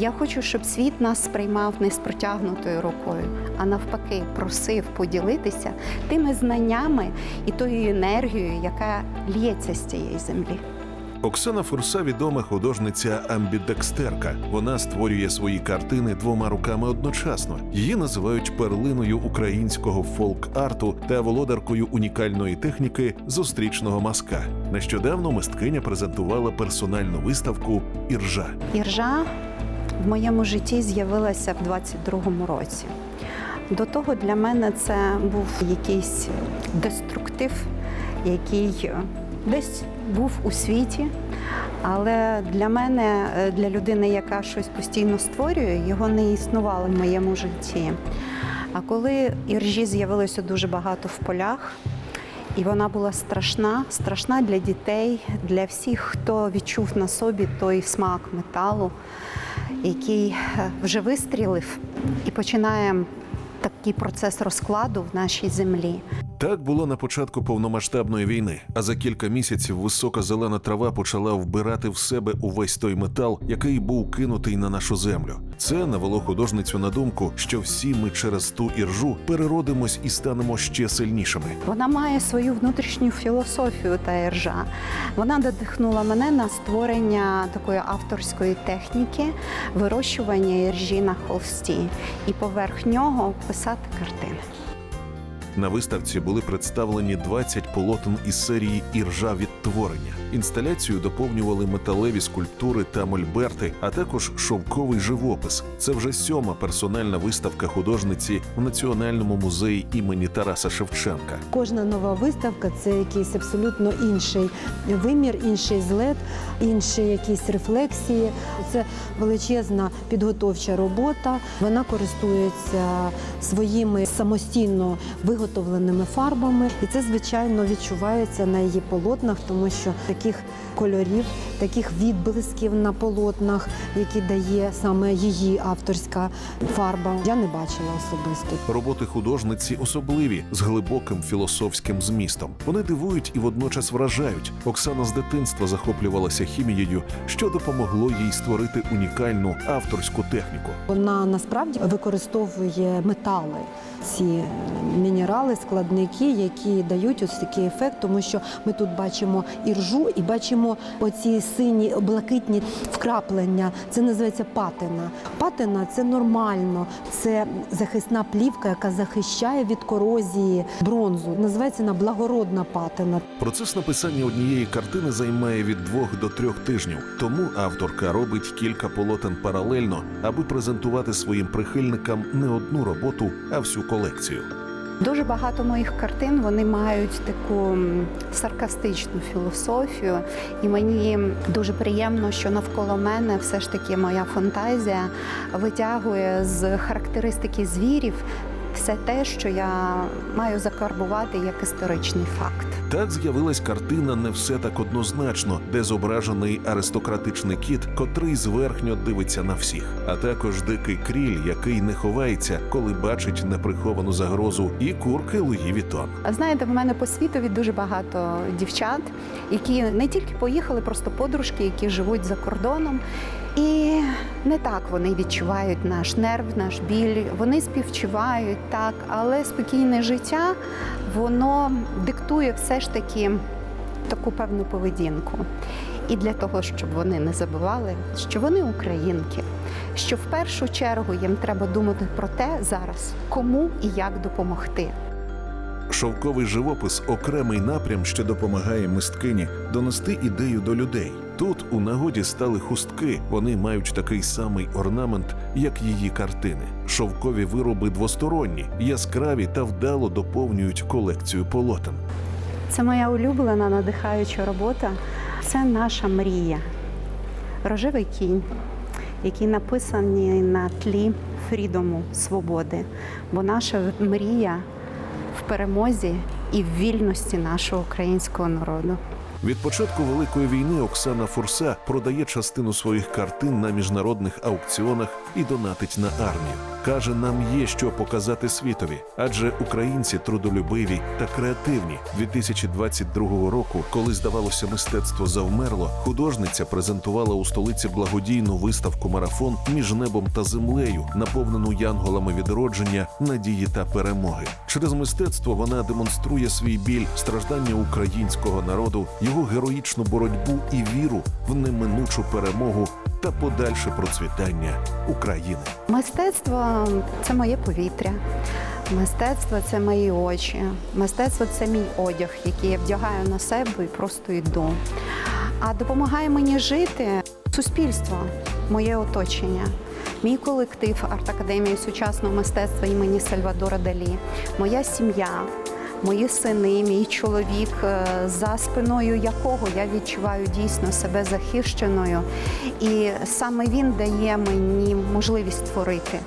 Я хочу, щоб світ нас сприймав не з протягнутою рукою, а навпаки, просив поділитися тими знаннями і тою енергією, яка лється з цієї землі. Оксана Фурса відома художниця амбідекстерка. Вона створює свої картини двома руками одночасно. Її називають перлиною українського фолк-арту та володаркою унікальної техніки зустрічного маска. Нещодавно мисткиня презентувала персональну виставку Іржа. Іржа в моєму житті з'явилася в 22-му році. До того для мене це був якийсь деструктив, який е, десь був у світі. Але для мене, е, для людини, яка щось постійно створює, його не існувало в моєму житті. А коли іржі з'явилося дуже багато в полях, і вона була страшна, страшна для дітей, для всіх, хто відчув на собі той смак металу, який е, вже вистрілив, і починає такий процес розкладу в нашій землі. Так було на початку повномасштабної війни. А за кілька місяців висока зелена трава почала вбирати в себе увесь той метал, який був кинутий на нашу землю. Це навело художницю на думку, що всі ми через ту іржу переродимось і станемо ще сильнішими. Вона має свою внутрішню філософію та іржа. Вона надихнула мене на створення такої авторської техніки, вирощування іржі на холсті і поверх нього писати картини. На виставці були представлені 20 полотен із серії Іржа відтворення. Інсталяцію доповнювали металеві скульптури та мольберти, а також шовковий живопис. Це вже сьома персональна виставка художниці в Національному музеї імені Тараса Шевченка. Кожна нова виставка це якийсь абсолютно інший вимір, інший злет, інші якісь рефлексії. Це величезна підготовча робота. Вона користується своїми самостійно виготовленими фарбами, і це звичайно відчувається на її полотнах, тому що таких кольорів, таких відблисків на полотнах, які дає саме її авторська фарба, я не бачила особисто. Роботи художниці особливі з глибоким філософським змістом. Вони дивують і водночас вражають. Оксана з дитинства захоплювалася хімією, що допомогло їй створити унікальну авторську техніку. Вона насправді використовує метали. Ці мінерали, складники, які дають ось такий ефект, тому що ми тут бачимо іржу і бачимо оці сині блакитні вкраплення. Це називається патина. Патина це нормально, це захисна плівка, яка захищає від корозії бронзу. Називається вона благородна патина. Процес написання однієї картини займає від двох до трьох тижнів. Тому авторка робить кілька полотен паралельно, аби презентувати своїм прихильникам не одну роботу, а всю колекцію. Дуже багато моїх картин вони мають таку саркастичну філософію, і мені дуже приємно, що навколо мене все ж таки моя фантазія витягує з характеристики звірів все те, що я маю закарбувати як історичний факт. Так з'явилась картина не все так однозначно, де зображений аристократичний кіт, котрий зверхньо дивиться на всіх, а також дикий кріль, який не ховається, коли бачить неприховану загрозу, і курки Луї Вітон. Знаєте, в мене по світові дуже багато дівчат, які не тільки поїхали, просто подружки, які живуть за кордоном. І не так вони відчувають наш нерв, наш біль. Вони співчувають так, але спокійне життя воно диктує все ж таки таку певну поведінку. І для того, щоб вони не забували, що вони українки, що в першу чергу їм треба думати про те зараз, кому і як допомогти. Шовковий живопис окремий напрям, що допомагає мисткині донести ідею до людей. Тут у нагоді стали хустки. Вони мають такий самий орнамент, як її картини. Шовкові вироби двосторонні, яскраві та вдало доповнюють колекцію полотен. Це моя улюблена надихаюча робота. Це наша мрія. Рожевий кінь, який написаний на тлі фрідому, свободи. Бо наша мрія в перемозі і в вільності нашого українського народу. Від початку великої війни Оксана Фурса продає частину своїх картин на міжнародних аукціонах і донатить на армію. Каже, нам є що показати світові, адже українці трудолюбиві та креативні. 2022 року, коли здавалося, мистецтво завмерло, художниця презентувала у столиці благодійну виставку марафон між небом та землею, наповнену янголами відродження, надії та перемоги. Через мистецтво вона демонструє свій біль, страждання українського народу, його героїчну боротьбу і віру в неминучу перемогу та подальше процвітання України. Мистецтво це моє повітря. Мистецтво це мої очі. Мистецтво це мій одяг, який я вдягаю на себе і просто йду. А допомагає мені жити суспільство, моє оточення. Мій колектив арт-академії сучасного мистецтва імені Сальвадора Далі, моя сім'я, мої сини, мій чоловік, е, за спиною якого я відчуваю дійсно себе захищеною, і саме він дає мені можливість творити.